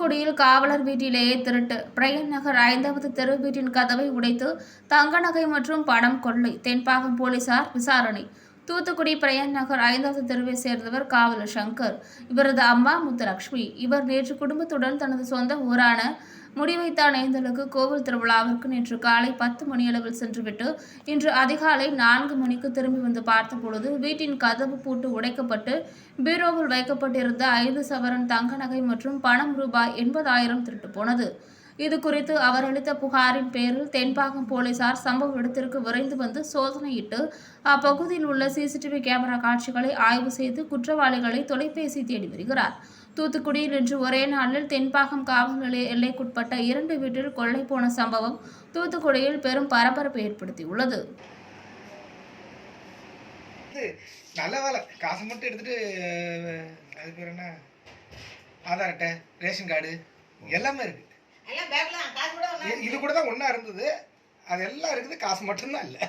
தூத்துக்குடியில் காவலர் வீட்டிலேயே திருட்டு. பிரையன் நகர் ஐந்தாவது தெரு வீட்டின் கதவை உடைத்து தங்க நகை மற்றும் பணம் கொள்ளை. தென்பாகம் போலீசார் விசாரணை. தூத்துக்குடி பிரயன் நகர் ஐந்தாவது தெருவை சேர்ந்தவர் காவலர் சங்கர் இவரது அம்மா முத்துலட்சுமி இவர் நேற்று குடும்பத்துடன் தனது சொந்த ஊரான முடிவைத்தான் ஐந்தலுக்கு கோவில் திருவிழாவிற்கு நேற்று காலை பத்து மணியளவில் சென்றுவிட்டு இன்று அதிகாலை நான்கு மணிக்கு திரும்பி வந்து பார்த்தபொழுது வீட்டின் கதவு பூட்டு உடைக்கப்பட்டு பீரோவில் வைக்கப்பட்டிருந்த ஐந்து சவரன் தங்க நகை மற்றும் பணம் ரூபாய் எண்பதாயிரம் திருட்டு போனது. இது குறித்து அவர் அளித்த புகாரின் பேரில் தென்பாகம் போலீசார் சம்பவ இடத்திற்கு விரைந்து வந்து சோதனையிட்டு அப்பகுதியில் உள்ள சிசிடிவி கேமரா காட்சிகளை ஆய்வு செய்து குற்றவாளிகளை தொலைபேசி தேடி வருகிறார். தூத்துக்குடியில் இன்று ஒரே நாளில் தென்பாகம் காவல் நிலைய எல்லைக்குட்பட்ட இரண்டு வீட்டில் கொள்ளை போன சம்பவம் தூத்துக்குடியில் பெரும் பரபரப்பை ஏற்படுத்தியுள்ளது. நல்ல வேலை. காசை மட்டும் எடுத்துட்டு அது பேர் என்ன? ஆதார் அட்டை ரேஷன் கார்டு எல்லாமே இருக்கு. எல்லாம் பேக்ல காசு கூட இது கூட தான் ஒன்றா இருந்தது. அது எல்லாம் இருக்குது காசு மட்டும்தான் இல்லை.